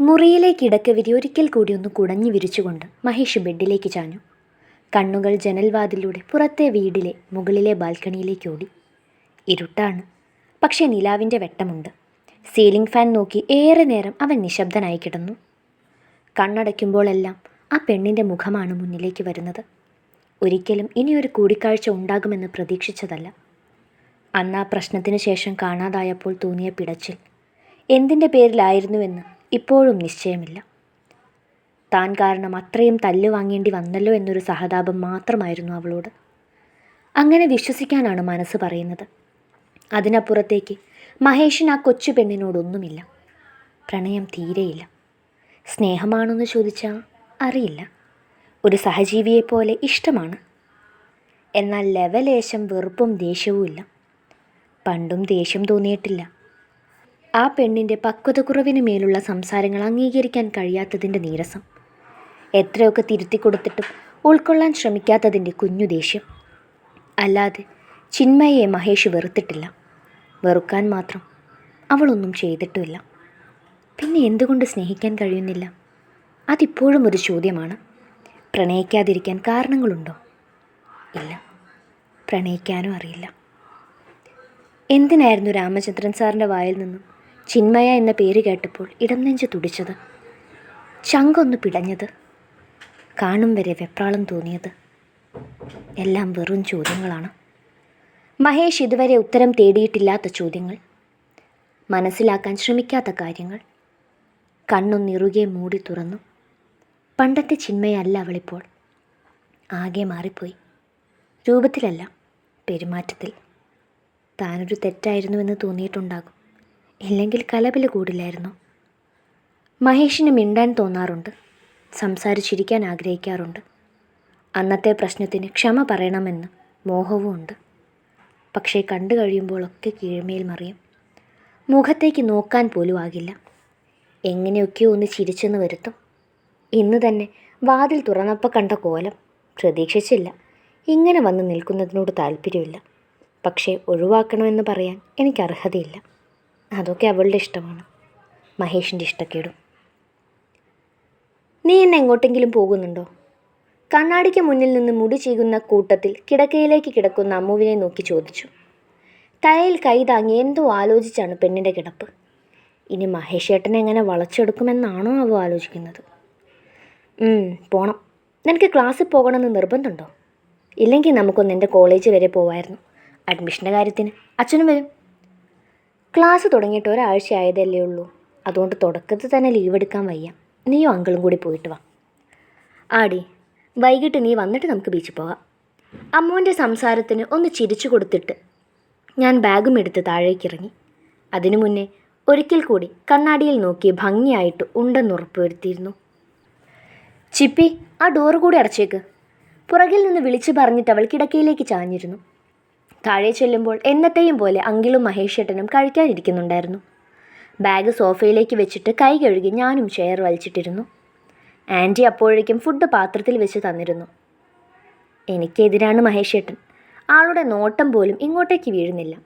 മുറിയിലെ കിടക്കവിരി ഒരിക്കൽ കൂടി ഒന്ന് കുടഞ്ഞു വിരിച്ചുകൊണ്ട് മഹേഷ് ബെഡിലേക്ക് ചാഞ്ഞു. കണ്ണുകൾ ജനൽവാതിലൂടെ പുറത്തെ വീടിലെ മുകളിലെ ബാൽക്കണിയിലേക്ക് ഓടി. ഇരുട്ടാണ്. പക്ഷേ നിലാവിന്റെ വെട്ടമുണ്ട്. സീലിംഗ് ഫാൻ നോക്കി ഏറെ നേരം അവൻ നിശബ്ദനായി കിടന്നു. കണ്ണടയ്ക്കുമ്പോഴെല്ലാം ആ പെണ്ണിന്റെ മുഖമാണ് മുന്നിലേക്ക് വരുന്നത്. ഒരിക്കലും ഇനിയൊരു കൂടിക്കാഴ്ച ഉണ്ടാകുമെന്ന് പ്രതീക്ഷിച്ചതല്ല. അന്ന് ആ പ്രശ്നത്തിന് ശേഷം കാണാതായപ്പോൾ തോന്നിയ പിടച്ചിൽ. എന്തിന്റെ പേരിലായിരുന്നുവെന്ന് ഇപ്പോഴും നിശ്ചയമില്ല. താൻ കാരണം അത്രയും തല്ല് വാങ്ങേണ്ടി വന്നല്ലോ എന്നൊരു സഹതാപം മാത്രമായിരുന്നു അവളോട്. അങ്ങനെ വിശ്വസിക്കാനാണ് മനസ്സ് പറയുന്നത്. അതിനപ്പുറത്തേക്ക് മഹേഷിന് ആ കൊച്ചു പെണ്ണിനോടൊന്നുമില്ല. പ്രണയം തീരെയില്ല. സ്നേഹമാണെന്ന് ചോദിച്ചാൽ അറിയില്ല. ഒരു സഹജീവിയെപ്പോലെ ഇഷ്ടമാണ്. എന്നാൽ ലെവലേശം വെറുപ്പും ദേഷ്യവും ഇല്ല പണ്ടും ദേഷ്യം തോന്നിയിട്ടില്ല. ആ പെണ്ണിന്റെ പക്വതക്കുറവിന് മേലുള്ള സംസാരങ്ങൾ അംഗീകരിക്കാൻ കഴിയാത്തതിന്റെ നീരസം. എത്രയൊക്കെ തിരുത്തി കൊടുത്തിട്ടും ഉൾക്കൊള്ളാൻ ശ്രമിക്കാത്തതിന്റെ കുഞ്ഞു ദേഷ്യം. അല്ലാതെ ചിന്മയെ മഹേഷ് വെറുത്തിട്ടില്ല. വെറുക്കാൻ മാത്രം അവളൊന്നും ചെയ്തിട്ടുമില്ല. പിന്നെ എന്തുകൊണ്ട് സ്നേഹിക്കാൻ കഴിയുന്നില്ല? അതിപ്പോഴും ഒരു ചോദ്യമാണ്. പ്രണയിക്കാതിരിക്കാൻ കാരണങ്ങളുണ്ടോ? ഇല്ല. പ്രണയിക്കാനും അറിയില്ല. എന്തിനായിരുന്നു രാമചന്ദ്രൻ സാറിന്റെ വായിൽ നിന്നും ചിന്മയ എന്ന പേര് കേട്ടപ്പോൾ ഇടം നെഞ്ച് തുടിച്ചത്. ചങ്കൊന്ന് പിടഞ്ഞത്. കാണും വരെ വെപ്രാളം തോന്നിയത്. എല്ലാം വെറും ചോദ്യങ്ങളാണ്. മഹേഷ് ഇതുവരെ ഉത്തരം തേടിയിട്ടില്ലാത്ത ചോദ്യങ്ങൾ. മനസ്സിലാക്കാൻ ശ്രമിക്കാത്ത കാര്യങ്ങൾ. കണ്ണൊന്നിറുകെ മൂടി തുറന്നു. പണ്ടത്തെ ചിന്മയല്ല അവളിപ്പോൾ. ആകെ മാറിപ്പോയി. രൂപത്തിലല്ല പെരുമാറ്റത്തിൽ. താനൊരു തെറ്റായിരുന്നുവെന്ന് തോന്നിയിട്ടുണ്ടാകും. ഇല്ലെങ്കിൽ കലപില കൂടില്ലായിരുന്നു. മഹേഷിന് മിണ്ടാൻ തോന്നാറുണ്ട്. സംസാരിച്ചിരിക്കാൻ ആഗ്രഹിക്കാറുണ്ട്. അന്നത്തെ പ്രശ്നത്തിന് ക്ഷമ പറയണമെന്ന് മോഹവും ഉണ്ട്. പക്ഷേ കണ്ടു കഴിയുമ്പോഴൊക്കെ കീഴ്മേൽ മറിയും. മുഖത്തേക്ക് നോക്കാൻ പോലും ആകില്ല. എങ്ങനെയൊക്കെയോ ഒന്ന് ചിരിച്ചെന്ന് വരുത്തും. ഇന്ന് തന്നെ വാതിൽ തുറന്നപ്പോൾ കണ്ട കോലം പ്രതീക്ഷിച്ചില്ല. ഇങ്ങനെ വന്ന് നിൽക്കുന്നതിനോട് താല്പര്യമില്ല. പക്ഷേ ഒഴിവാക്കണമെന്ന് പറയാൻ എനിക്ക് അർഹതയില്ല. അതൊക്കെ അവളുടെ ഇഷ്ടമാണ്. മഹേഷിന്റെ ഇഷ്ടക്കേടും. നീ എന്നെ എങ്ങോട്ടെങ്കിലും പോകുന്നുണ്ടോ? കണ്ണാടിക്ക് മുന്നിൽ നിന്ന് മുടി ചീകുന്ന കൂട്ടത്തിൽ കിടക്കയിലേക്ക് കിടക്കുന്ന അമ്മുവിനെ നോക്കി ചോദിച്ചു. തലയിൽ കൈ താങ്ങി എന്തോ ആലോചിച്ചാണ് പെണ്ണിന്റെ കിടപ്പ്. ഇനി മഹേഷ് ഏട്ടനെ എങ്ങനെ വളച്ചെടുക്കുമെന്നാണോ അവ ആലോചിക്കുന്നത്. പോണം. നിനക്ക് ക്ലാസ്സിൽ പോകണമെന്ന് നിർബന്ധമുണ്ടോ? ഇല്ലെങ്കിൽ നമുക്കൊന്ന് എന്റെ കോളേജ് വരെ പോവായിരുന്നു. അഡ്മിഷന്റെ കാര്യത്തിന് അച്ഛനും വരും. ക്ലാസ് തുടങ്ങിയിട്ട് ഒരാഴ്ച ആയതല്ലേ ഉള്ളൂ. അതുകൊണ്ട് തുടക്കത്തിൽ തന്നെ ലീവ് എടുക്കാൻ വയ്യ. നീയും അങ്കിളും കൂടി പോയിട്ട് വാ. ആടി വൈകിട്ട് നീ വന്നിട്ട് നമുക്ക് ബീച്ചിൽ പോകാം. അമ്മുവിന്റെ സംസാരത്തിന് ഒന്ന് ചിരിച്ചു കൊടുത്തിട്ട് ഞാൻ ബാഗും എടുത്ത് താഴേക്ക് ഇറങ്ങി. അതിനു മുന്നേ ഒരിക്കൽ കൂടി കണ്ണാടിയിൽ നോക്കി ഭംഗിയായിട്ട് ഉണ്ടെന്ന് ഉറപ്പുവരുത്തിയിരുന്നു. ചിപ്പി ആ ഡോറ് കൂടി അടച്ചേക്ക്. പുറകിൽ നിന്ന് വിളിച്ചു പറഞ്ഞിട്ട് അവൾ കിടക്കയിലേക്ക് ചാഞ്ഞിരുന്നു. താഴെ ചെല്ലുമ്പോൾ എന്നത്തെയും പോലെ അങ്കിളും മഹേഷേട്ടനും കഴിക്കാനിരിക്കുന്നുണ്ടായിരുന്നു. ബാഗ് സോഫയിലേക്ക് വെച്ചിട്ട് കൈ കഴുകി ഞാനും ചെയർ വലിച്ചിട്ടിരുന്നു. ആന്റി അപ്പോഴേക്കും ഫുഡ് പാത്രത്തിൽ വെച്ച് തന്നിരുന്നു. എനിക്കെതിരാണ് മഹേഷേട്ടൻ. ആളുടെ നോട്ടം പോലും ഇങ്ങോട്ടേക്ക് വീഴുന്നില്ല.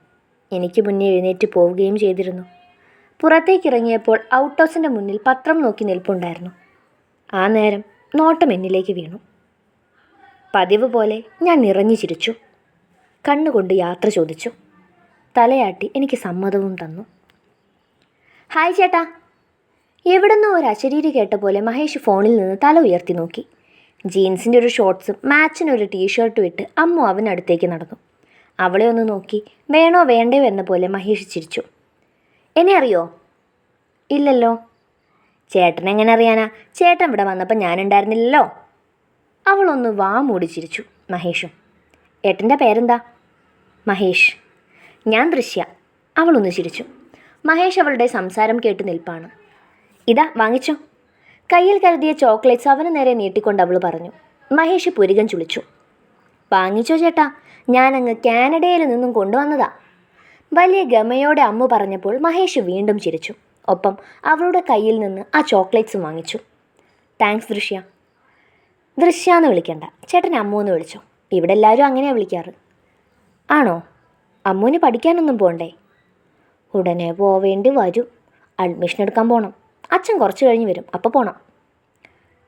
എനിക്ക് മുന്നേ എഴുന്നേറ്റ് പോവുകയും ചെയ്തിരുന്നു. പുറത്തേക്ക് ഇറങ്ങിയപ്പോൾ ഔട്ട് ഹൗസിന്റെ മുന്നിൽ പത്രം നോക്കി നിൽപ്പുണ്ടായിരുന്നു. ആ നേരം നോട്ടം എന്നിലേക്ക് വീണു. പതിവ് പോലെ ഞാൻ നിറഞ്ഞു ചിരിച്ചു. കണ്ണുകൊണ്ട് യാത്ര ചോദിച്ചു. തലയാട്ടി എനിക്ക് സമ്മതവും തന്നു. ഹായ് ചേട്ടാ. എവിടുന്നോ ഒരു അശരീരി കേട്ട പോലെ മഹേഷ് ഫോണിൽ നിന്ന് തല ഉയർത്തി നോക്കി. ജീൻസിന്റെ ഒരു ഷോർട്ട്സും മാച്ചിന് ഒരു ടീഷർട്ടും ഇട്ട് അമ്മു അവനടുത്തേക്ക് നടന്നു. അവളെ ഒന്ന് നോക്കി വേണോ വേണ്ടയോ എന്ന പോലെ മഹേഷ് ചിരിച്ചു. എന്നെ അറിയോ? ഇല്ലല്ലോ. ചേട്ടൻ എങ്ങനെ അറിയാനാ? ചേട്ടൻ ഇവിടെ വന്നപ്പോൾ ഞാനുണ്ടായിരുന്നില്ലല്ലോ. അവളൊന്ന് വാ മൂടി ചിരിച്ചു മഹേഷും. ഏട്ടന്റെ പേരെന്താ? മഹേഷ്. ഞാൻ ദൃശ്യ. അവളൊന്ന് ചിരിച്ചു. മഹേഷ് അവളുടെ സംസാരം കേട്ട് നിൽപ്പാണ്. ഇതാ വാങ്ങിച്ചോ. കയ്യിൽ കരുതിയ ചോക്ലേറ്റ്സ് അവന് നേരെ നീട്ടിക്കൊണ്ട് അവൾ പറഞ്ഞു. മഹേഷ് പുരികം ചുളിച്ചു. വാങ്ങിച്ചോ ചേട്ടാ. ഞാനങ്ങ് കാനഡയിൽ നിന്നും കൊണ്ടുവന്നതാ. വലിയ ഗമയോടെ അമ്മ പറഞ്ഞപ്പോൾ മഹേഷ് വീണ്ടും ചിരിച്ചു. ഒപ്പം അവളുടെ കയ്യിൽ നിന്ന് ആ ചോക്ലേറ്റ്സും വാങ്ങിച്ചു. താങ്ക്സ് ദൃശ്യ. ദൃശ്യ എന്ന് വിളിക്കണ്ട. ചേട്ടൻ അമ്മു എന്ന് വിളിച്ചോ. ഇവിടെ എല്ലാവരും അങ്ങനെയാണ് വിളിക്കാറ്. ആണോ? അമ്മുവിന് പഠിക്കാനൊന്നും പോണ്ടേ? ഉടനെ പോവേണ്ടി വരും. അഡ്മിഷൻ എടുക്കാൻ പോണം. അച്ഛൻ കുറച്ച് കഴിഞ്ഞ് വരും. അപ്പോൾ പോണം.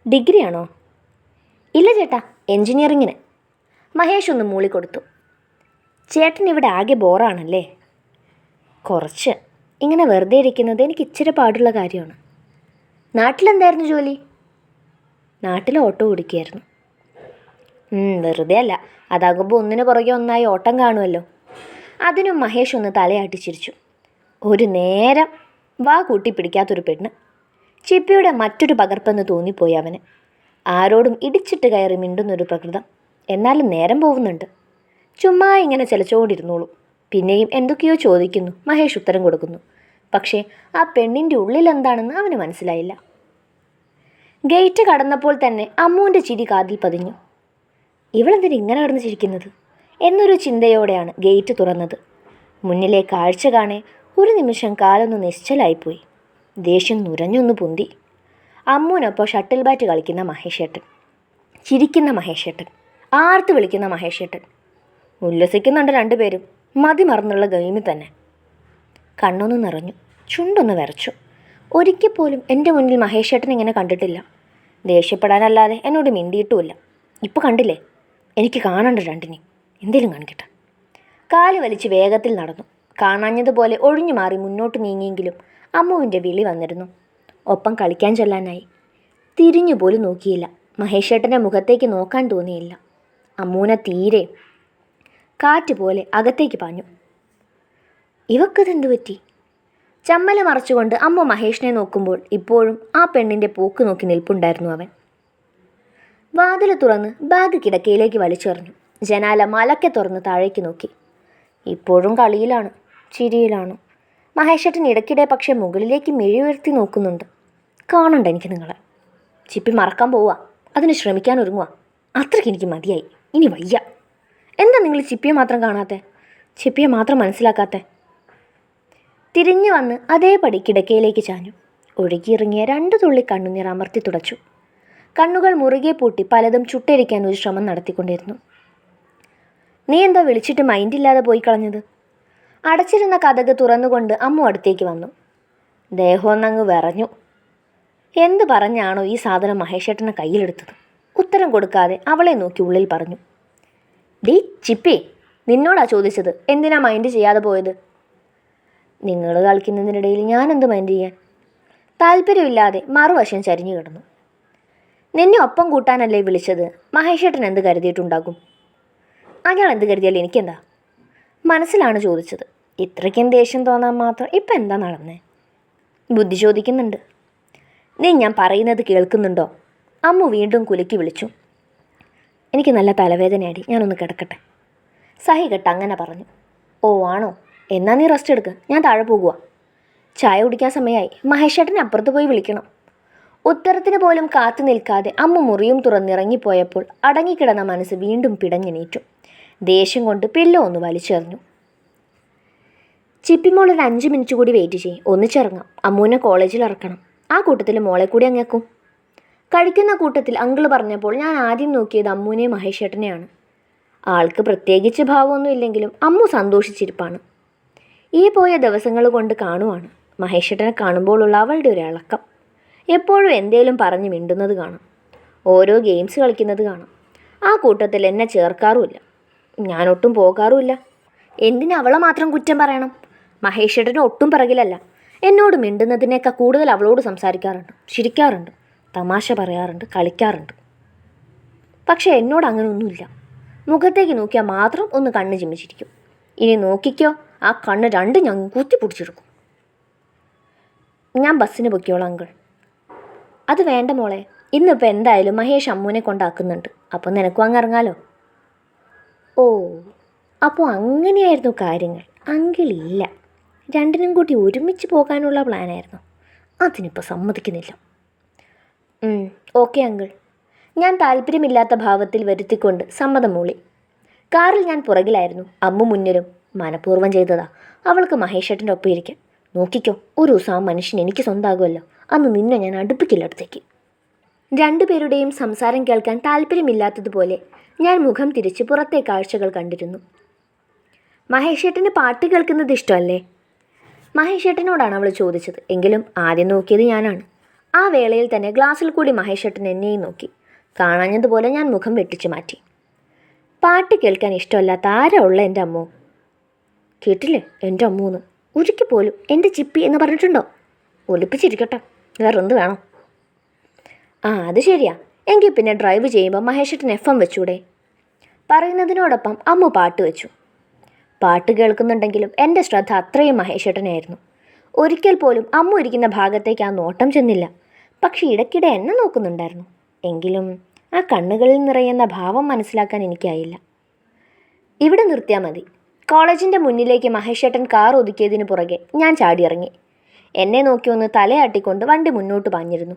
ഡിഗ്രി ആണോ? ഇല്ല ചേട്ടാ എൻജിനീയറിങ്ങിന്. മഹേഷ് ഒന്ന് മൂളി കൊടുത്തു. ചേട്ടൻ ഇവിടെ ആകെ ബോറാണല്ലേ? കുറച്ച്. ഇങ്ങനെ വെറുതെ ഇരിക്കുന്നത് എനിക്ക് ഇച്ചിരി പാടുള്ള കാര്യമാണ്. നാട്ടിലെന്തായിരുന്നു ജോലി? നാട്ടിൽ ഓട്ടോ ഓടിക്കുകയായിരുന്നു. വെറുതെ അല്ല. അതാകുമ്പോൾ ഒന്നിനു പുറകെ ഒന്നായി ഓട്ടം കാണുമല്ലോ അതിനും മഹേഷ് ഒന്ന് തലയാട്ടി ചിരിച്ചു. ഒരു നേരം വാ കൂട്ടി പിടിക്കാത്തൊരു പെണ്ണ്. ചിപ്പിയുടെ മറ്റൊരു പകർപ്പെന്ന് തോന്നിപ്പോയി അവന്. ആരോടും ഇടിച്ചിട്ട് കയറി മിണ്ടുന്നൊരു പ്രകൃതം. എന്നാലും നേരം പോകുന്നുണ്ട്. ചുമ്മാ ഇങ്ങനെ ചിലച്ചുകൊണ്ടിരുന്നോളൂ പിന്നെയും എന്തൊക്കെയോ ചോദിക്കുന്നു. മഹേഷ് ഉത്തരം കൊടുക്കുന്നു. പക്ഷേ ആ പെണ്ണിന്റെ ഉള്ളിൽ എന്താണെന്ന് അവന് മനസ്സിലായില്ല. ഗേറ്റ് കടന്നപ്പോൾ തന്നെ അമ്മുവിന്റെ ചിരി കാതിൽ പതിഞ്ഞു. ഇവളെന്തിന് ഇങ്ങനെ കിടന്ന് ചിരിക്കുന്നത്? എന്നൊരു ചിന്തയോടെയാണ് ഗേറ്റ് തുറന്നത്. മുന്നിലെ കാഴ്ച കാണെ ഒരു നിമിഷം കാലൊന്ന് നിശ്ചലായിപ്പോയി. ദേഷ്യം നുരഞ്ഞൊന്ന് പൊന്തി. അമ്മുവിനൊപ്പം ഷട്ടിൽ ബാറ്റ് കളിക്കുന്ന മഹേഷേട്ടൻ. ചിരിക്കുന്ന മഹേഷേട്ടൻ. ആർത്ത് വിളിക്കുന്ന മഹേഷേട്ടൻ. ഉല്ലസിക്കുന്നുണ്ട് രണ്ടുപേരും. മതി മറന്നുള്ള ഗെയിമിൽ തന്നെ. കണ്ണൊന്ന് നിറഞ്ഞു. ചുണ്ടൊന്ന് വിറച്ചു. ഒരിക്കൽ പോലും എന്റെ മുന്നിൽ മഹേഷേട്ടൻ ഇങ്ങനെ കണ്ടിട്ടില്ല. ദേഷ്യപ്പെടാനല്ലാതെ എന്നോട് മിണ്ടിയിട്ടുമില്ല. ഇപ്പോൾ കണ്ടില്ലേ? എനിക്ക് കാണണ്ട രണ്ടിനെയും. എന്തേലും കാണിക്കട്ടെ. കാൽ വലിച്ച് വേഗത്തിൽ നടന്നു. കാണാഞ്ഞതുപോലെ ഒഴിഞ്ഞു മാറി മുന്നോട്ട് നീങ്ങിയെങ്കിലും അമ്മുവിന്റെ വിളി വന്നിരുന്നു. ഒപ്പം കളിക്കാൻ ചെല്ലാനായി. തിരിഞ്ഞു പോലും നോക്കിയില്ല. മഹേഷേട്ടന്റെ മുഖത്തേക്ക് നോക്കാൻ തോന്നിയില്ല. അമ്മൂനെ തീരെ കാറ്റ് പോലെ അകത്തേക്ക് പാഞ്ഞു. ഇവക്കതെന്തു പറ്റി? ചമ്മല മറച്ചുകൊണ്ട് അമ്മ മഹേഷിനെ നോക്കുമ്പോൾ ഇപ്പോഴും ആ പെണ്ണിന്റെ പോക്ക് നോക്കി നിൽപ്പുണ്ടായിരുന്നു അവൻ. വാതിൽ തുറന്ന് ബാഗ് കിടക്കയിലേക്ക് വലിച്ചെറിഞ്ഞു. ജനാല മലക്കെ തുറന്ന് താഴേക്ക് നോക്കി. ഇപ്പോഴും കളിയിലാണ് ചിരിയിലാണ്. മഹേഷേട്ടൻ ഇടയ്ക്കിടെ പക്ഷെ മുകളിലേക്ക് മെഴി ഉയർത്തി നോക്കുന്നുണ്ട്. കാണണ്ട എനിക്ക് നിങ്ങളെ. ചിപ്പി മറക്കാൻ പോവുക അതിന് ശ്രമിക്കാൻ ഒരുങ്ങുക അത്രയ്ക്ക് എനിക്ക് മതിയായി. ഇനി വയ്യ. എന്താ നിങ്ങൾ ചിപ്പിയെ മാത്രം കാണാത്തെ? ചിപ്പിയെ മാത്രം മനസ്സിലാക്കാത്തെ? തിരിഞ്ഞു വന്ന് അതേപടി കിടക്കയിലേക്ക് ചാഞ്ഞു. ഒഴുകിയിറങ്ങിയ രണ്ട് തുള്ളി കണ്ണുനീർ അമർത്തി തുടച്ചു. കണ്ണുകൾ മുറുകെ പൂട്ടി പലതും ചുട്ടരിക്കാൻ ഒരു ശ്രമം നടത്തിക്കൊണ്ടിരുന്നു. നീ എന്താ വിളിച്ചിട്ട് മൈൻഡില്ലാതെ പോയി കളഞ്ഞത് അടച്ചിരുന്ന കഥക് തുറന്നുകൊണ്ട് അമ്മു അടുത്തേക്ക് വന്നു. ദേഹമൊന്നങ്ങ് വിറഞ്ഞു. എന്ത് പറഞ്ഞാണോ ഈ സാധനം മഹേഷേട്ടനെ കയ്യിലെടുത്തത്? ഉത്തരം കൊടുക്കാതെ അവളെ നോക്കി ഉള്ളിൽ പറഞ്ഞു. ഡി ചിപ്പി നിന്നോടാ ചോദിച്ചത് എന്തിനാ മൈൻഡ് ചെയ്യാതെ പോയത്? നിങ്ങൾ കളിക്കുന്നതിനിടയിൽ ഞാൻ എന്ത് മൈൻഡ് ചെയ്യാൻ? താല്പര്യമില്ലാതെ മറുവശം ചരിഞ്ഞു കിടന്നു. നിന്നെ ഒപ്പം കൂട്ടാനല്ലേ വിളിച്ചത്? മഹേഷേട്ടൻ എന്ത് കരുതിയിട്ടുണ്ടാകും? അയാൾ എന്ത് കരുതിയാലും എനിക്കെന്താ? മനസ്സിലാണ് ചോദിച്ചത്. ഇത്രയ്ക്കും ദേഷ്യം തോന്നാൻ മാത്രം ഇപ്പം എന്താ നടന്നേ? ബുദ്ധി ചോദിക്കുന്നുണ്ട്. നീ ഞാൻ പറയുന്നത് കേൾക്കുന്നുണ്ടോ? അമ്മു വീണ്ടും കുലുക്കി വിളിച്ചു. എനിക്ക് നല്ല തലവേദനയാടി ഞാനൊന്ന് കിടക്കട്ടെ. സഹി കെട്ട് അങ്ങനെ പറഞ്ഞു. ഓ ആണോ? എന്നാ നീ റെസ്റ്റ് എടുക്കുക ഞാൻ താഴെ പോകുക ചായ കുടിക്കാൻ സമയമായി മഹേഷേട്ടനെ അപ്പുറത്ത് പോയി വിളിക്കണം. ഉത്തരത്തിന് പോലും കാത്തു നിൽക്കാതെ അമ്മ മുറിയും തുറന്നിറങ്ങിപ്പോയപ്പോൾ അടങ്ങിക്കിടന്ന മനസ്സ് വീണ്ടും പിടഞ്ഞെണീറ്റു. ദേഷ്യം കൊണ്ട് പില്ലോ ഒന്ന് വലിച്ചെറിഞ്ഞു. ചിപ്പിമോൾ ഒരു അഞ്ച് മിനിറ്റ് കൂടി വെയിറ്റ് ചെയ്യും. ഒന്നിച്ചിറങ്ങാം അമ്മൂനെ കോളേജിൽ ഇറക്കണം. ആ കൂട്ടത്തിൽ മോളെ കൂടി അങ്ങേക്കും. കഴിക്കുന്ന കൂട്ടത്തിൽ അങ്കിൾ പറഞ്ഞപ്പോൾ ഞാൻ ആദ്യം നോക്കിയത് അമ്മൂനെയും മഹേഷേട്ടനെയാണ്. ആൾക്ക് പ്രത്യേകിച്ച് ഭാവമൊന്നും ഇല്ലെങ്കിലും അമ്മു സന്തോഷിച്ചിരിപ്പാണ്. ഈ പോയ ദിവസങ്ങൾ കൊണ്ട് കാണുവാണ്. മഹേഷേട്ടനെ കാണുമ്പോഴുള്ള അവളുടെ ഒരു ഇളക്കം. എപ്പോഴും എന്തേലും പറഞ്ഞ് മിണ്ടുന്നത് കാണാം. ഓരോ ഗെയിംസ് കളിക്കുന്നത് കാണാം. ആ കൂട്ടത്തിൽ എന്നെ ചേർക്കാറുമില്ല. ഞാനൊട്ടും പോകാറുമില്ല. എന്തിന് അവളെ മാത്രം കുറ്റം പറയണം? മഹേഷേട്ടന് ഒട്ടും പിറകിലല്ല. എന്നോട് മിണ്ടുന്നതിനേക്കാൾ കൂടുതൽ അവളോട് സംസാരിക്കാറുണ്ട്. ചിരിക്കാറുണ്ട്. തമാശ പറയാറുണ്ട്. കളിക്കാറുണ്ട്. പക്ഷേ എന്നോട് അങ്ങനെ ഒന്നുമില്ല. മുഖത്തേക്ക് നോക്കിയാൽ മാത്രം ഒന്ന് കണ്ണ് ചിമ്മിച്ചിരിക്കും. ഇനി നോക്കിക്കോ ആ കണ്ണ് രണ്ട് ഞാൻ കുത്തി പിടിച്ചെടുക്കും ഞാൻ ബസ്സിന് പൊക്കിയോളാം അങ്കിൾ. അത് വേണ്ട മോളെ. ഇന്നിപ്പോൾ എന്തായാലും മഹേഷ് അമ്മുവിനെ കൊണ്ടാക്കുന്നുണ്ട്. അപ്പോൾ നിനക്കും അങ്ങ് ഇറങ്ങാലോ? ഓ അപ്പോൾ അങ്ങനെയായിരുന്നു കാര്യങ്ങൾ. അങ്കിളില്ല രണ്ടിനും കൂടി ഒരുമിച്ച് പോകാനുള്ള പ്ലാനായിരുന്നു. അതിനിപ്പോൾ സമ്മതിക്കുന്നില്ല. Okay uncle. ഞാൻ താല്പര്യമില്ലാത്ത ഭാവത്തിൽ വരുത്തിക്കൊണ്ട് സമ്മതം മൂളി. കാറിൽ ഞാൻ പുറകിലായിരുന്നു. അമ്മു മുന്നിലും മനഃപൂർവം ചെയ്തതാ. അവൾക്ക് മഹേഷേട്ടന്റെ ഒപ്പം ഇരിക്കാൻ. നോക്കിക്കോ ഒരു ദിവസം ആ മനുഷ്യൻ എനിക്ക് സ്വന്തമാകുമല്ലോ അന്ന് നിന്നെ ഞാൻ അടുപ്പിക്കില്ല അടുത്തേക്ക് രണ്ടുപേരുടെയും സംസാരം കേൾക്കാൻ താല്പര്യമില്ലാത്തതുപോലെ ഞാൻ മുഖം തിരിച്ച് പുറത്തെ കാഴ്ചകൾ കണ്ടിരുന്നു. മഹേഷേട്ടന് പാട്ട് കേൾക്കുന്നത് ഇഷ്ടമല്ലേ? മഹേഷേട്ടനോടാണ് അവൾ ചോദിച്ചത്. എങ്കിലും ആദ്യം നോക്കിയത് ഞാനാണ്. ആ വേളയിൽ തന്നെ ഗ്ലാസ്സിൽ കൂടി മഹേഷേട്ടൻ എന്നെയും നോക്കി. കാണാഞ്ഞതുപോലെ ഞാൻ മുഖം വെട്ടിച്ചു മാറ്റി. പാട്ട് കേൾക്കാൻ ഇഷ്ടമല്ലാത്ത ആരാ ഉള്ള എന്റെ അമ്മോ? കേട്ടില്ലേ? എന്റെ അമ്മൂന്ന്. ഒരിക്കൽ പോലും എന്റെ ചിപ്പി എന്ന് പറഞ്ഞിട്ടുണ്ടോ? ഒലിപ്പിച്ചിരിക്കട്ടെ വേറെ എന്ത് വേണം? ആ അത് ശരിയാ. എങ്കിൽ പിന്നെ ഡ്രൈവ് ചെയ്യുമ്പോൾ മഹേഷേട്ടൻ എഫ് എം വെച്ചൂടെ? പറയുന്നതിനോടൊപ്പം അമ്മ പാട്ട് വെച്ചു. പാട്ട് കേൾക്കുന്നുണ്ടെങ്കിലും എന്റെ ശ്രദ്ധ അത്രയും മഹേഷേട്ടനായിരുന്നു. ഒരിക്കൽ പോലും അമ്മ ഇരിക്കുന്ന ഭാഗത്തേക്ക് ആ നോട്ടം ചെന്നില്ല. പക്ഷേ ഇടയ്ക്കിടെ എന്നെ നോക്കുന്നുണ്ടായിരുന്നു. എങ്കിലും ആ കണ്ണുകളിൽ നിറയുന്ന ഭാവം മനസ്സിലാക്കാൻ എനിക്കായില്ല. ഇവിടെ നിർത്തിയാൽ മതി. കോളേജിന്റെ മുന്നിലേക്ക് മഹേഷേട്ടൻ കാർ ഒതുക്കിയതിന് പുറകെ ഞാൻ ചാടിയിറങ്ങി. എന്നെ നോക്കി ഒന്ന് തലയാട്ടിക്കൊണ്ട് വണ്ടി മുന്നോട്ട് പാഞ്ഞിരുന്നു.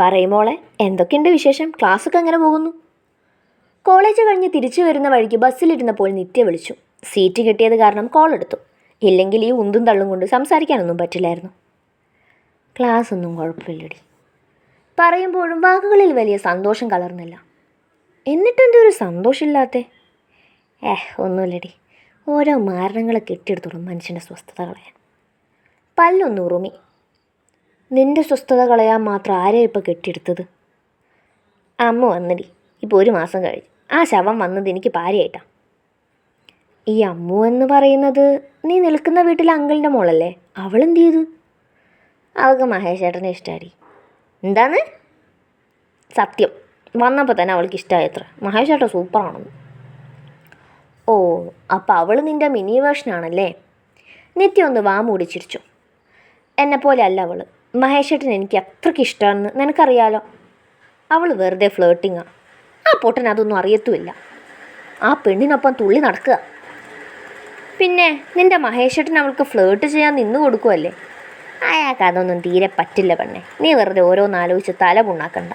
പറയുമോളെ എന്തൊക്കെയുണ്ട് വിശേഷം? ക്ലാസ്സൊക്കെ എങ്ങനെ പോകുന്നു? കോളേജ് കഴിഞ്ഞ് തിരിച്ചു വരുന്ന വഴിക്ക് ബസ്സിലിരുന്നപ്പോൾ നിത്യ വിളിച്ചു. സീറ്റ് കിട്ടിയത് കാരണം കോൾ എടുത്തു. ഇല്ലെങ്കിൽ ഈ ഉന്തും തള്ളും കൊണ്ട് സംസാരിക്കാനൊന്നും പറ്റില്ലായിരുന്നു. ക്ലാസ് ഒന്നും കുഴപ്പമില്ലടി. പറയുമ്പോഴും വാക്കുകളിൽ വലിയ സന്തോഷം കലർന്നില്ല. എന്നിട്ടെന്തോ ഒരു സന്തോഷമില്ലാത്തേ? ഏഹ് ഒന്നുമില്ലടി. ഓരോ മാരണങ്ങളെ കെട്ടിയെടുത്തോളും മനുഷ്യന്റെ സ്വസ്ഥത കളയാൻ. പല്ലൊന്ന് ഉറുമി. നിന്റെ സ്വസ്ഥത കളയാൻ മാത്രം ആരെയും ഇപ്പോൾ കെട്ടിയെടുത്തത്? അമ്മ വന്നടി. ഇപ്പോൾ ഒരു മാസം കഴിഞ്ഞു. ആ ശവം വന്നത് എനിക്ക് പാരയായിട്ടാ ഈ അമ്മു എന്ന് പറയുന്നത് നീ നിൽക്കുന്ന വീട്ടിലെ അങ്കിളിന്റെ മോളല്ലേ? അവളെന്ത് ചെയ്തു? അവൾക്ക് മഹേഷ് മഹേഷേട്ടനെ ഇഷ്ടമായി എന്താണ് സത്യം. വന്നപ്പോൾ തന്നെ അവൾക്ക് ഇഷ്ടമായത്ര മഹേഷ് ഏട്ടൻ സൂപ്പറാണെന്ന്. ഓ അപ്പോൾ അവൾ നിന്റെ മിനി വേർഷനാണല്ലേ? നിത്യം ഒന്ന് വാ മൂടിച്ചിരിച്ചു എന്നെപ്പോലെ അല്ല അവൾ മഹേഷേട്ടൻ എനിക്ക് അത്രയ്ക്ക് ഇഷ്ടമാണെന്ന് നിനക്കറിയാലോ? അവൾ വെറുതെ ഫ്ലേട്ടിങ്ങാണ് ആ. പൊട്ടൻ അതൊന്നും അറിയത്തുമില്ല. ആ പെണ്ണിനൊപ്പം തുള്ളി നടക്കുക. പിന്നെ നിന്റെ മഹേഷേട്ടൻ അവൾക്ക് ഫ്ലേട്ട് ചെയ്യാൻ നിന്ന് കൊടുക്കുമല്ലേ അയാൾക്ക് അതൊന്നും തീരെ പറ്റില്ല പെണ്ണെ. നീ വെറുതെ ഓരോന്നാലോചിച്ച് തല പുണ്ണാക്കണ്ട.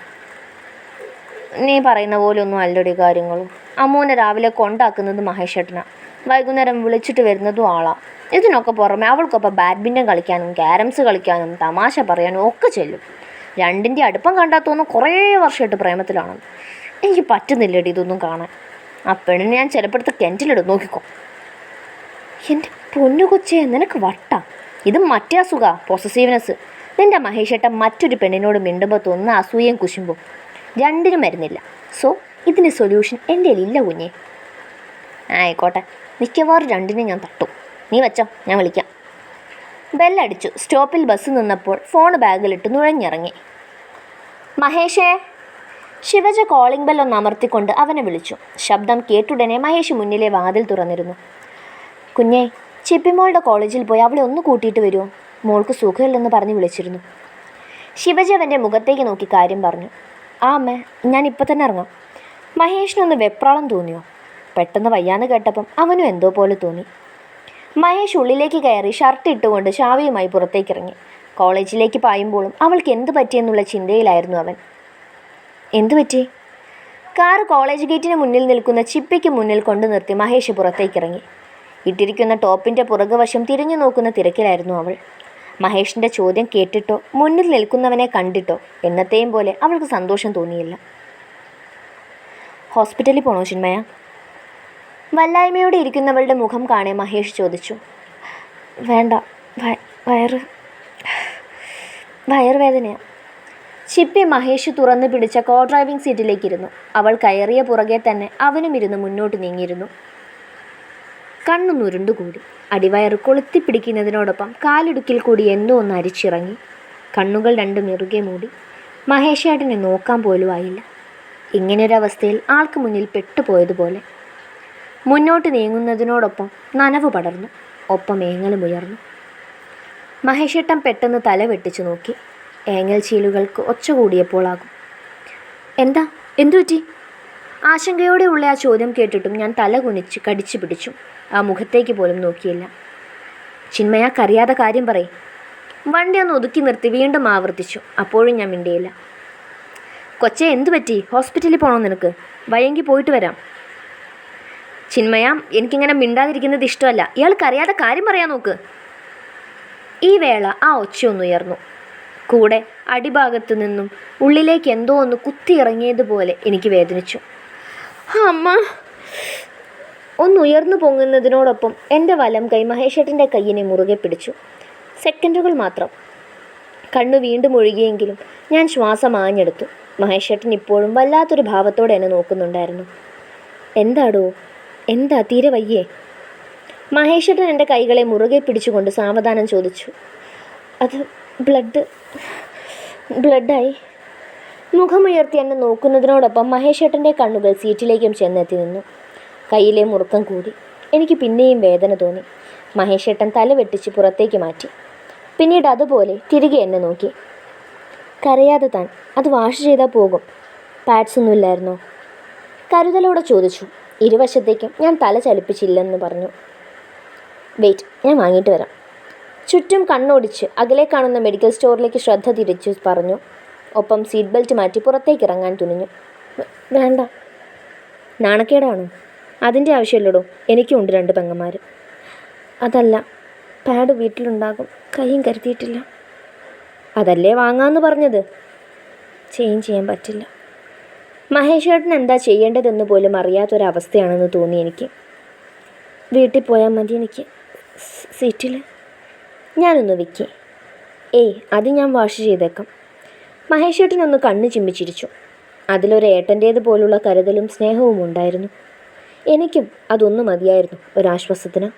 നീ പറയുന്ന പോലെ ഒന്നും അല്ലടി കാര്യങ്ങളും. അമ്മൂനെ രാവിലെ കൊണ്ടാക്കുന്നത് മഹേഷേട്ടനാ. വൈകുന്നേരം വിളിച്ചിട്ട് വരുന്നതും ആളാണ് ഇതിനൊക്കെ പുറമെ അവൾക്കൊപ്പം ബാഡ്മിന്റൺ കളിക്കാനും ക്യാരംസ് കളിക്കാനും തമാശ പറയാനും ഒക്കെ ചെല്ലും. രണ്ടിന്റെ അടുപ്പം കണ്ടാൽ തോന്നും കുറേ വർഷമായിട്ട് പ്രേമത്തിലാണ് എനിക്ക് പറ്റുന്നില്ലടി ഇതൊന്നും കാണാൻ. ആ പെണ്ണിനെ ഞാൻ ചിലപ്പോഴത്തെ കിണറ്റിലിടും നോക്കിക്കോ. എന്റെ പൊന്നു കൊച്ചേ നിനക്ക് വട്ട. ഇത് മറ്റേ അസുഖ പൊസസീവ്നെസ് നിന്റെ മഹേഷേട്ടൻ മറ്റൊരു പെണ്ണിനോട് മിണ്ടുമ്പോൾ തോന്നുന്ന അസൂയയും കുശുമ്പും. രണ്ടിനും മരുന്നില്ല സോ ഇതിന് സൊല്യൂഷൻ എന്റെ ഇല്ല കുഞ്ഞേ. ആയിക്കോട്ടെ. മിക്കവാറും രണ്ടിനും ഞാൻ തട്ടും. നീ വെച്ചോ ഞാൻ വിളിക്കാം. ബെല്ലടിച്ചു. സ്റ്റോപ്പിൽ ബസ് നിന്നപ്പോൾ ഫോൺ ബാഗിലിട്ട് നുഴഞ്ഞിറങ്ങി. മഹേഷേ. ശിവജ കോളിംഗ് ബെൽ ഒന്ന് അമർത്തിക്കൊണ്ട് അവനെ വിളിച്ചു. ശബ്ദം കേട്ടുടനെ മഹേഷ് മുന്നിലെ വാതിൽ തുറന്നിരുന്നു. കുഞ്ഞെ ചിപ്പിമോളുടെ കോളേജിൽ പോയി അവളെ ഒന്ന് കൂട്ടിയിട്ട് വരുമോ മോൾക്ക് സുഖമില്ലെന്ന് പറഞ്ഞ് വിളിച്ചിരുന്നു. ശിവജ അവന്റെ മുഖത്തേക്ക് നോക്കി കാര്യം പറഞ്ഞു. ആ അമ്മേ ഞാൻ ഇപ്പം തന്നെ ഇറങ്ങാം. മഹേഷിനൊന്ന് വെപ്രാളം തോന്നിയോ? പെട്ടെന്ന് വയ്യാന്ന് കേട്ടപ്പം അവനും എന്തോ പോലെ തോന്നി. മഹേഷ് ഉള്ളിലേക്ക് കയറി ഷർട്ട് ഇട്ടുകൊണ്ട് ഷാവിയുമായി പുറത്തേക്കിറങ്ങി. കോളേജിലേക്ക് പായുമ്പോഴും അവൾക്ക് എന്ത് പറ്റിയെന്നുള്ള ചിന്തയിലായിരുന്നു അവൻ. എന്തു പറ്റി? കാർ കോളേജ് ഗേറ്റിന് മുന്നിൽ നിൽക്കുന്ന ചിപ്പയ്ക്ക് മുന്നിൽ കൊണ്ടു നിർത്തി മഹേഷ് പുറത്തേക്കിറങ്ങി. ഇട്ടിരിക്കുന്ന ടോപ്പിന്റെ പുറകുവശം തിരിഞ്ഞു നോക്കുന്ന തിരക്കിലായിരുന്നു അവൾ. മഹേഷിന്റെ ചോദ്യം കേട്ടിട്ടോ മുന്നിൽ നിൽക്കുന്നവനെ കണ്ടിട്ടോ എന്നത്തെയും പോലെ അവൾക്ക് സന്തോഷം തോന്നിയില്ല. ഹോസ്പിറ്റലിൽ പോണോ ചിന്മയ? വല്ലായ്മയോടെ ഇരിക്കുന്നവളുടെ മുഖം കാണെ മഹേഷ് ചോദിച്ചു. വേണ്ട വയ- വയറ് വയറുവേദനയാ. ചിപ്പി മഹേഷ് തുറന്നു പിടിച്ച കോ ഡ്രൈവിംഗ് സീറ്റിലേക്കിരുന്നു. അവൾ കയറിയ പുറകെ തന്നെ അവനും ഇരുന്ന് മുന്നോട്ട് നീങ്ങിയിരുന്നു. കണ്ണു നുരുണ്ടുകൂടി അടിവയറ് കൊളുത്തിപ്പിടിക്കുന്നതിനോടൊപ്പം കാലിടുക്കിൽ കൂടി എന്തോ ഒന്ന് അരിച്ചിറങ്ങി. കണ്ണുകൾ രണ്ടും ഇറുകെ മൂടി. മഹേഷേട്ടനെ നോക്കാൻ പോലും ആയില്ല. ഇങ്ങനെയൊരവസ്ഥയിൽ ആൾക്ക് മുന്നിൽ പെട്ടുപോയതുപോലെ മുന്നോട്ട് നീങ്ങുന്നതിനോടൊപ്പം നനവ് പടർന്നു. ഒപ്പം ഏങ്ങലും ഉയർന്നു. മഹേഷേട്ടൻ പെട്ടെന്ന് തല വെട്ടിച്ചു നോക്കി. ഏങ്ങൽ ചീലുകൾക്ക് ഒച്ച കൂടിയപ്പോളാകും. എന്താ? എന്തു പറ്റി? ആശങ്കയോടെ ഉള്ള ആ ചോദ്യം കേട്ടിട്ടും ഞാൻ തല കുനിച്ച് കടിച്ചു പിടിച്ചു. ആ മുഖത്തേക്ക് പോലും നോക്കിയില്ല. ചിന്മയാക്കറിയാതെ കാര്യം പറയും. വണ്ടി ഒന്ന് ഒതുക്കി നിർത്തി വീണ്ടും ആവർത്തിച്ചു. അപ്പോഴും ഞാൻ മിണ്ടിയില്ല. കൊച്ചെ എന്തു പറ്റി? ഹോസ്പിറ്റലിൽ പോകണം നിനക്ക്? വയ്യെങ്കിൽ പോയിട്ട് വരാം. ചിന്മയ എനിക്കിങ്ങനെ മിണ്ടാതിരിക്കുന്നത് ഇഷ്ടമല്ല. ഇയാൾക്കറിയാതെ കാര്യം പറയാൻ നോക്ക്. ഈ വേള ആ ഒച്ചയൊന്നുയർന്നു കൂടെ അടിഭാഗത്തു നിന്നും ഉള്ളിലേക്ക് എന്തോ ഒന്ന് കുത്തിയിറങ്ങിയതുപോലെ എനിക്ക് വേദനിച്ചു. അമ്മ ഒന്നുയർന്നു പൊങ്ങുന്നതിനോടൊപ്പം എന്റെ വലം കൈ മഹേഷേട്ടന്റെ കയ്യിനെ മുറുകെ പിടിച്ചു. സെക്കൻഡുകൾ മാത്രം. കണ്ണു വീണ്ടും ഒഴുകിയെങ്കിലും ഞാൻ ശ്വാസം ആഞ്ഞെടുത്തു. മഹേഷേട്ടൻ ഇപ്പോഴും വല്ലാത്തൊരു ഭാവത്തോടെ എന്നെ നോക്കുന്നുണ്ടായിരുന്നു. എന്താടോ എന്താ തീരെ വയ്യേ? മഹേഷേട്ടൻ എന്റെ കൈകളെ മുറുകെ പിടിച്ചുകൊണ്ട് സാവധാനം ചോദിച്ചു. അത് ബ്ലഡ് ബ്ലഡായി? മുഖമുയർത്തി എന്നെ നോക്കുന്നതിനോടൊപ്പം മഹേഷേട്ടന്റെ കണ്ണുകൾ സീറ്റിലേക്കും ചെന്നെത്തി നിന്നു. കയ്യിലെ മുറുക്കം കൂടി. എനിക്ക് പിന്നെയും വേദന തോന്നി. മഹേഷേട്ടൻ തല വെട്ടിച്ച് പുറത്തേക്ക് മാറ്റി. പിന്നീട് അതുപോലെ തിരികെ എന്നെ നോക്കി. കരയാതെ താൻ അത് വാഷ് ചെയ്താൽ പോകും. പാഡ്സ് ഒന്നുമില്ലായിരുന്നോ? കരുതലോടെ ചോദിച്ചു. ഇരുവശത്തേക്കും ഞാൻ തല ചലിപ്പിച്ചില്ലെന്ന് പറഞ്ഞു. വെയിറ്റ് ഞാൻ വാങ്ങിയിട്ട് വരാം. ചുറ്റും കണ്ണോടിച്ച് അകലെ കാണുന്ന മെഡിക്കൽ സ്റ്റോറിലേക്ക് ശ്രദ്ധ തിരിച്ചു പറഞ്ഞു. ഒപ്പം സീറ്റ് ബെൽറ്റ് മാറ്റി പുറത്തേക്ക് ഇറങ്ങാൻ തുനിഞ്ഞു. വേണ്ട. നാണക്കേടാണോ? അതിന്റെ ആവശ്യമില്ലടോ. എനിക്കും ഉണ്ട് രണ്ട് പെങ്ങന്മാർ അതല്ല പാഡ് വീട്ടിലുണ്ടാകും. കൈയും കരുതിയിട്ടില്ല. അതല്ലേ വാങ്ങാമെന്ന് പറഞ്ഞത്? ചേഞ്ച് ചെയ്യാൻ പറ്റില്ല. മഹേഷേട്ടൻ എന്താ ചെയ്യേണ്ടതെന്ന് പോലും അറിയാത്തൊരവസ്ഥയാണെന്ന് തോന്നി എനിക്ക്. വീട്ടിൽ പോയാൽ മതി എനിക്ക്. സീറ്റിൽ ഞാനൊന്ന് വിൽക്കേ ഏയ് അത് ഞാൻ വാഷ് ചെയ്തേക്കാം. മഹേഷേട്ടനൊന്ന് കണ്ണ് ചിമ്മിച്ചിരിച്ചു അതിലൊരു ഏട്ടന്റേത് പോലുള്ള കരുതലും സ്നേഹവും ഉണ്ടായിരുന്നു. എനിക്കും അതൊന്നു മതിയായിരുന്നു ഒരാശ്വാസത്തിന്.